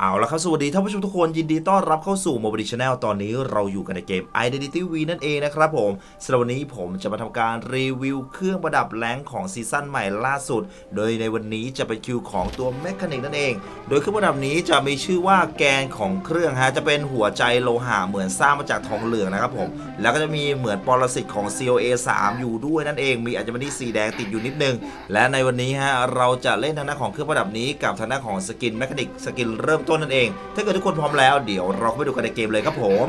เอาละครับ สวัสดีท่านผู้ชมทุกคนยินดีต้อนรับเข้าสู่ Mobile Channel ตอนนี้เราอยู่กันในเกม Identity V นั่นเองนะครับผมสำหรับวันนี้ผมจะมาทำการรีวิวเครื่องประดับแรงของซีซั่นใหม่ล่าสุด โดยในวันนี้จะเป็นคิวของตัวแมคานิกนั่นเอง โดยเครื่องประดับนี้จะมีชื่อว่าแกนของเครื่องฮะจะเป็นหัวใจโลหะเหมือนสร้างมาจากทองเหลืองนะครับผมแล้วก็จะมีเหมือนปรสิตของ COA 3 อยู่ด้วยนั่นเอง มีอาจจะมีสีแดงติดอยู่นิดนึงและในวันนี้ฮะเราจะเล่นทางด้านของเครื่องประดับนี้กับทางด้านของสกินแมคานิกสกินเริ่มต้นนั่นเอง ถ้าเกิดทุกคนพร้อมแล้วเดี๋ยวเราเข้าไปดูกันในเกมเลยครับผม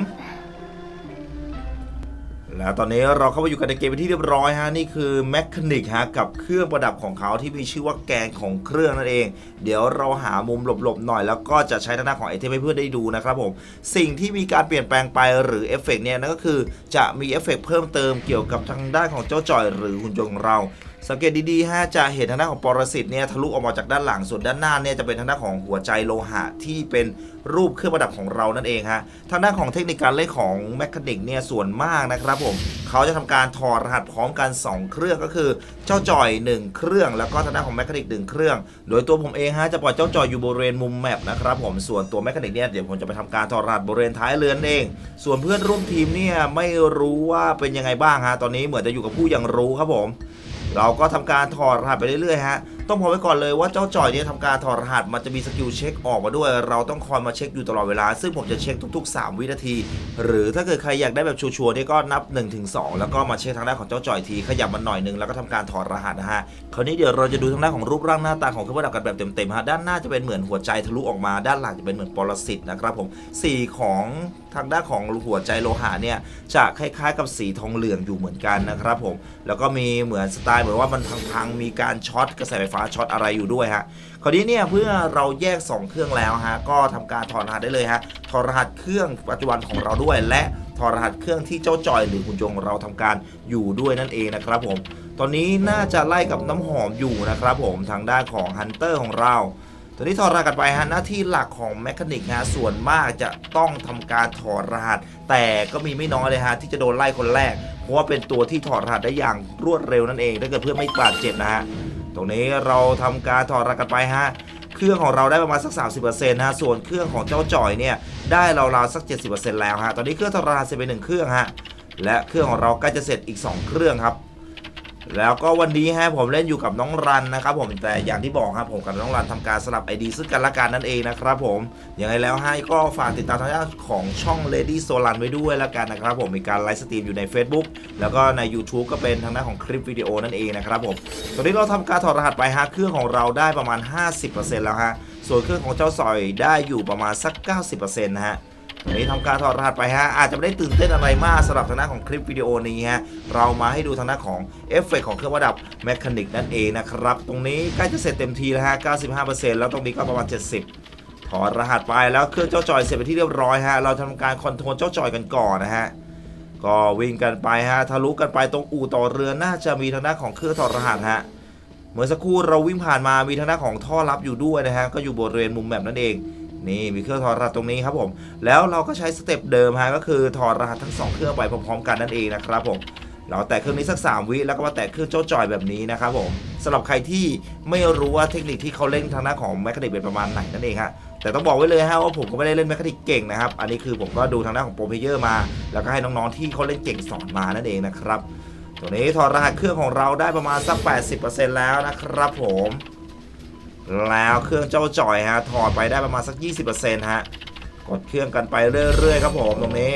แล้วตอนนี้เราเข้ามาอยู่กันในเกมเป็นที่เรียบร้อยฮะนี่คือแมคานิกฮะกับเครื่องประดับของเขาที่มีชื่อว่าแกนของเครื่องนั่นเอง เดี๋ยวเราหามุมหลบๆหน่อยแล้วก็จะใช้ทางด้าของไอเทมให้เพื่อนได้ดูนะครับผม สิ่งที่มีการเปลี่ยนแปลงไปหรือเอฟเฟกต์เนี่ยนั่นก็คือจะมีเอฟเฟกต์เพิ่มเติมเกี่ยวกับทางด้านของเจ้าจอยหรือหุ่นยนต์ของเรา สังเกตดีๆฮะจะเห็นทางด้านของปรสิตเนี่ยทะลุออกมาจากด้านหลังส่วนด้านหน้าเนี่ยจะเป็นทางด้านของหัวใจโลหะที่เป็นรูปเครื่องประดับของเรานั่นเองฮะทางด้านของเทคนิคการเล่นของแมคคานิกเนี่ยส่วนมากนะครับผมเขาจะทำการถอดรหัสพร้อมกัน 2 เครื่องก็คือ เจ้าจอย 1 เครื่อง แล้วก็ทางด้านของแมคคานิก1เครื่อง โดยตัวผมเองฮะจะปล่อยเจ้าจอยอยู่บริเวณมุมแมปนะครับผมส่วนตัวแมคคานิกเนี่ยเดี๋ยวผมจะไปทำการถอดรหัสบริเวณท้ายเรือนเอง ส่วนเพื่อนร่วมทีมเนี่ยไม่รู้ว่าเป็นยังไงบ้างฮะตอนนี้เหมือนจะอยู่กับผู้ยังรู้ครับผม เราก็ทำการถอดรหัสไปเรื่อยๆฮะ ต้องบอไว้ก่อนเลยว่าเจ้าจอยเนี่ยทำการถอดรหัสมันจะมีสกิลเช็คออกมาด้วย เราต้องคอยมาเช็คอยู่ตลอดเวลา ซึ่งผมจะเช็คทุก ๆ 3 วินาที หรือถ้าเกิดใครอยากได้แบบชัวร์ๆเนี่ยก็นับ 1-2 แล้วก็มาเช็คทางด้านของเจ้าจอยทีขยับมันหน่อยนึงแล้วก็ทำการถอดรหัสนะฮะคราวนี้เดี๋ยวเราจะดูทางด้านของรูปร่างหน้าตาของเครื่องประดับกันแบบเต็มๆฮะด้านหน้าจะเป็นเหมือนหัวใจทะลุออกมา ด้านหลังจะเป็นเหมือนปรสิตนะครับผมสีของทางด้านของหัวใจโลหะเนี่ยจะคล้ายๆ กับสีทองเหลืองอยู่เหมือนกันนะครับผมแล้วก็มีเหมือนสไตล์เหมือนว่ามันพังๆมีการช็อตกระแสไฟฟ้าช็อตอะไรอยู่ด้วยฮะคราวนี้เนี่ยเพื่อเราแยก 2 เครื่องแล้วฮะก็ทำการถอดรหัสได้เลยฮะถอดรหัสเครื่องปัจจุบันของเราด้วย และถอดรหัสเครื่องที่เจ้าจอยหรือหุ่นยนต์ของเราทำการอยู่ด้วยนั่นเองนะครับผมตอนนี้น่าจะไล่กับน้ำหอมอยู่นะครับผมทางด้านของฮันเตอร์ของเราตอนนี้ถอดรหัสกันไปฮะหน้าที่หลักของแมคานิกฮะส่วนมากจะต้องทำการถอดรหัส แต่ก็มีไม่น้อยเลยฮะที่จะโดนไล่คนแรก เพราะว่าเป็นตัวที่ถอดรหัสได้อย่างรวดเร็วนั่นเอง ถ้าเกิดเพื่อนไม่บาดเจ็บนะฮะ ตรงนี้เราทำการถอดรหัสกันไปฮะเครื่องของเราได้ประมาณสัก 30%นะฮะส่วนเครื่องของเจ้าจอยเนี่ยได้ราวๆสัก 70%แล้วฮะตอนนี้เครื่องถอดรหัสเสร็จไปหนึ่งเครื่องฮะและเครื่องของเราใกล้จะเสร็จอีก 2 เครื่องครับ แล้วก็วันนี้ฮะผมเล่นอยู่กับน้องรันนะครับผมแต่อย่างที่บอกครับผมกับน้องรันทำการสลับ ID ซึ่งกันและกันนั่นเองนะครับผมยังไงแล้วให้ก็ฝากติดตามทางด้านของช่อง Lady s o l a n ไว้ด้วยแล้วกันนะครับผมมีการไลฟ์สตรีมอยู่ใน Facebook แล้วก็ใน YouTube ก็เป็นทางด้านของคลิปวิดีโอนั่นเองนะครับผมตอนนี้เราทำการถอดรหัสไปฮะเครื่องของเราได้ประมาณ 50%แล้วฮะส่วนเครื่องของเจ้าซอยได้อยู่ประมาณสัก 90%นะฮะ วันนี้ทำการถอดรหัสไปฮะ อาจจะไม่ได้ตื่นเต้นอะไรมากสำหรับทางด้านของคลิปวิดีโอนี้ฮะ เรามาให้ดูทางด้านของเอฟเฟกของเครื่องประดับแมคานิกนั่นเองนะครับ ตรงนี้ใกล้จะเสร็จเต็มทีแล้วฮะ 95%แล้วตรงนี้ก็ประมาณ 70 ถอดรหัสไปแล้วเครื่องเจ้าจอยเสร็จไปที่เรียบร้อยฮะ เราทำการคอนโทรลเจ้าจอยกันก่อนนะฮะ ก็วิ่งกันไปฮะ ทะลุกันไปตรงอู่ต่อเรือน่าจะมีทางด้านของเครื่องถอดรหัสฮะเมื่อสักครู่เราวิ่งผ่านมามีทางด้านของท่อรับอยู่ด้วยนะฮะ ก็อยู่บริเวณมุมแบบนั่นเอง นี่มีเครื่องถอดรหัสตรงนี้ครับผม แล้วเราก็ใช้สเต็ปเดิมฮะก็คือถอดรหัสทั้งสองเครื่องไปพร้อมๆกันนั่นเองนะครับผมเราแตะเครื่องนี้สัก 3 วิแล้วก็มาแตะเครื่องเจ้าจอยแบบนี้นะครับผมสำหรับใครที่ไม่รู้ว่าเทคนิคที่เขาเล่นทางหน้าของแมคคานิกเป็นประมาณไหนนั่นเองฮะแต่ต้องบอกไว้เลยฮะว่าผมก็ไม่ได้เล่นแมคคานิกเก่งนะครับ อันนี้คือผมก็ดูทางด้าของโปรเพเยอร์มา แล้วก็ให้น้องๆที่เขาเล่นเก่งสอนมานั่นเองนะครับตัวนี้ถอดรหัสเครื่องของเราได้ประมาณสัก 80%แล้วนะครับผม แล้วเครื่องเจ้าจ่อยฮะถอดไปได้ประมาณสัก 20%ฮะกดเครื่องกันไปเรื่อยๆครับผมตรงนี้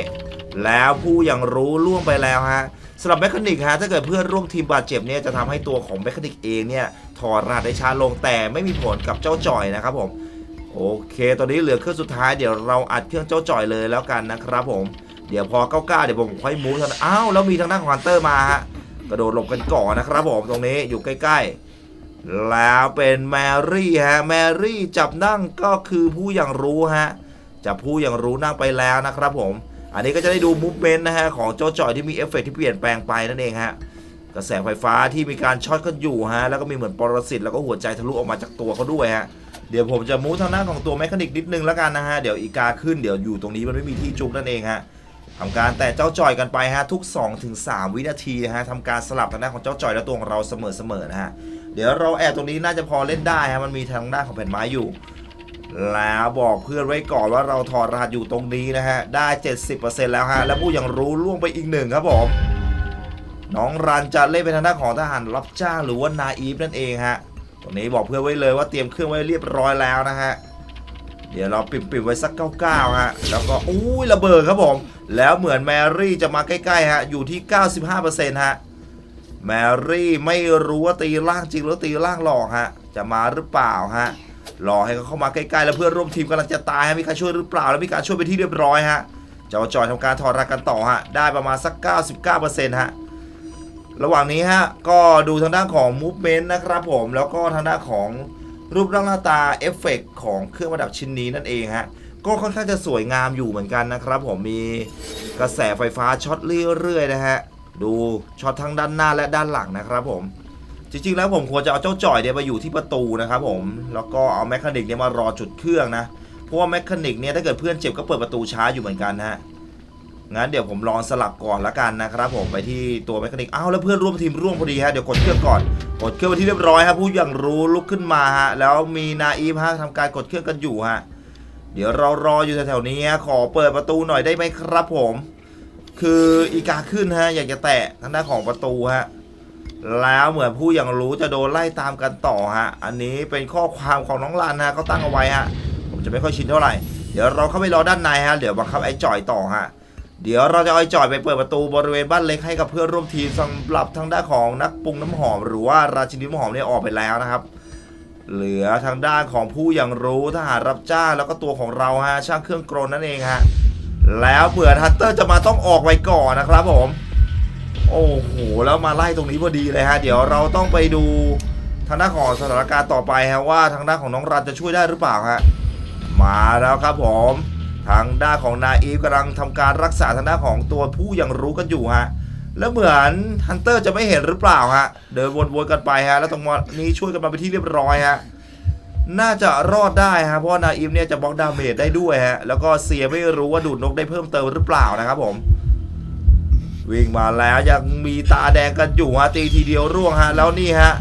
แล้วผู้ยังรู้ล่วงไปแล้วฮะสำหรับแมคานิกฮะถ้าเกิดเพื่อนร่วมทีมบาดเจ็บเนี่ยจะทำให้ตัวของแมคานิกเองเนี่ยถอดรหัสได้ช้าลงแต่ไม่มีผลกับเจ้าจ่อยนะครับผมโอเค ตอนนี้เหลือเครื่องสุดท้ายเดี๋ยวเราอัดเครื่องเจ้าจ่อยเลยแล้วกันนะครับผมเดี๋ยวพอเก้าเก้าเดี๋ยวผมค่อยมูฟทางอ้าวแล้วมีทางด้านของฮันเตอร์มาฮะกระโดดหลบกันก่อนนะครับผมตรงนี้อยู่ใกล้ๆ แล้วเป็นแมรี่ฮะแมรี่จับนั่งก็คือผู้อย่างรู้ฮะจับผู้อย่างรู้นั่งไปแล้วนะครับผม อันนี้ก็จะได้ดูมูฟเมนต์นะฮะของเจ้าจอยที่มีเอฟเฟกต์ที่เปลี่ยนแปลงไปนั่นเองฮะกระแสไฟฟ้าที่มีการช็อตกันอยู่ฮะแล้วก็มีเหมือนปรสิตแล้วก็หัวใจทะลุออกมาจากตัวเขาด้วยฮะเดี๋ยวผมจะมูฟทางหน้าของตัวแมคานิกนิดนึงแล้วกันนะฮะเดี๋ยวอีกาขึ้นเดี๋ยวอยู่ตรงนี้มันไม่มีที่จุกนั่นเองฮะทำการแต่เจ้าจอยกันไปฮะทุก 2-3 วินาทีฮะทำการสลับทางด้านของเจ้าจอยและตัวของเราเสมอๆนะฮะ เดี๋ยวเราแอบตรงนี้น่าจะพอเล่นได้ฮะมันมีทางด้านของแผ่นไม้อยู่ แล้วบอกเพื่อนไว้ก่อนว่าเราถอดรหัสอยู่ตรงนี้นะฮะ ได้ 70%แล้วฮะ แล้วผู้ยังรู้ล่วงไปอีกหนึ่งครับผม น้องรันจะเล่นเป็นทางด้านของทหารรับจ้างหรือว่านาอีฟนั่นเองฮะตรงนี้บอกเพื่อนไว้เลยว่าเตรียมเครื่องไว้เรียบร้อยแล้วนะฮะเดี๋ยวเราปิดปิดไว้สัก99ฮะ แล้วก็อุ้ยระเบิดครับผม แล้วเหมือนแมรี่จะมาใกล้ๆฮะ อยู่ที่ 95%ฮะ แมรี่ไม่รู้ว่าตีล่างจริงหรือตีล่างหลอกฮะ จะมาหรือเปล่าฮะรอให้เขาเข้ามาใกล้ๆ แล้วเพื่อนร่วมทีมกำลังจะตายฮะมีการช่วยหรือเปล่า แล้วมีการช่วยไปที่เรียบร้อยฮะ เจ้าจอยทำการถอดรหัสกันต่อฮะ ได้ประมาณสัก 99%ฮะ ระหว่างนี้ฮะ ก็ดูทางด้านของ movement นะครับผม แล้วก็ทางด้านของรูปร่างหน้าตาเอฟเฟกของเครื่องประดับชิ้นนี้นั่นเองฮะ ก็ค่อนข้างจะสวยงามอยู่เหมือนกันนะครับผม มีกระแสไฟฟ้าช็อตเรื่อยๆนะฮะ ดูช็อตทั้งด้านหน้าและด้านหลังนะครับผม จริงๆแล้วผมควรจะเอาเจ้าจ่อยเนี่ยมาอยู่ที่ประตูนะครับผมแล้วก็เอาแมคคานิกเนี่ยมารอจุดเครื่องนะเพราะว่าแมคคานิกเนี่ยถ้าเกิดเพื่อนเจ็บก็เปิดประตูช้าอยู่เหมือนกันฮะงั้นเดี๋ยวผมลองสลับก่อนละกันนะครับผมไปที่ตัวแมคคานิกอ้าวแล้วเพื่อนร่วมทีมร่วมพอดีฮะเดี๋ยวกดเครื่องก่อนกดเครื่องไปที่เรียบร้อยครับผู้ยังรู้ลุกขึ้นมาฮะแล้วมีนาอีฟฮะทำการกดเครื่องกันอยู่ฮะเดี๋ยวเรารออยู่แถวๆนี้ขอเปิดประตูหน่อยได้ไหมครับผม คืออีกาขึ้นฮะ อยากจะแตะทางด้านของประตูฮะ แล้วเหมือนผู้ยังรู้จะโดนไล่ตามกันต่อฮะ อันนี้เป็นข้อความของน้องลันฮะเขาตั้งเอาไว้ฮะ ผมจะไม่ค่อยชินเท่าไหร่ เดี๋ยวเราเข้าไปรอด้านในฮะ เดี๋ยวบังคับไอ้จ่อยต่อฮะ เดี๋ยวเราจะเอาไอ้จ่อยไปเปิดประตูบริเวณบ้านเล็กให้กับเพื่อนร่วมทีมสำหรับทางด้านของนักปรุงน้ำหอม หรือว่าราชินีน้ำหอมเนี่ยออกไปแล้วนะครับเหลือทางด้านของผู้ยังรู้ทหารรับจ้างแล้วก็ตัวของเราฮะช่างเครื่องกรนนั่นเองฮะ แล้วเผื่อฮันเตอร์จะมาต้องออกไปก่อนนะครับผม โอ้โห แล้วมาไล่ตรงนี้พอดีเลยฮะ เดี๋ยวเราต้องไปดูทางด้านของสถานการณ์ต่อไปฮะว่าทางด้านของน้องรันจะช่วยได้หรือเปล่าฮะ มาแล้วครับผม ทางด้านของนาอีฟกำลังทำการรักษาทางด้านของตัวผู้ยังรู้กันอยู่ฮะ แล้วเหมือนฮันเตอร์จะไม่เห็นหรือเปล่าฮะ เดินวนๆกันไปฮะ แล้วตรงนี้ช่วยกันมาไปที่เรียบร้อยฮะ น่าจะรอดได้ฮะเพราะนาอิฟเนี่ยจะบล็อกดาเมจได้ด้วยฮะแล้วก็เสียไม่รู้ว่าดูดนกได้เพิ่มเติมหรือเปล่านะครับผม วิ่งมาแล้วยังมีตาแดงกันอยู่ฮะตีทีเดียวร่วงฮะแล้วนี่ฮะ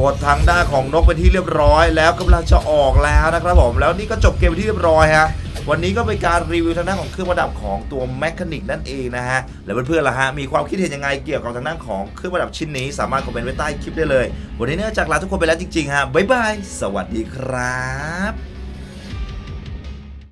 กดทางด้านของนกเป็นที่เรียบร้อย แล้วกำลังจะออกแล้วนะครับผม แล้วนี่ก็จบเกมไปที่เรียบร้อยฮะ วันนี้ก็เป็นการรีวิวทางด้านของเครื่องประดับของตัวแมคานิกนั่นเองนะฮะ แล้วเพื่อนๆล่ะฮะ มีความคิดเห็นยังไงเกี่ยวกับทางด้านของเครื่องประดับชิ้นนี้ สามารถคอมเมนต์ไว้ใต้คลิปได้เลย วันนี้เนื่องจากลาทุกคนไปแล้วจริงๆฮะบ๊ายบายสวัสดีครับ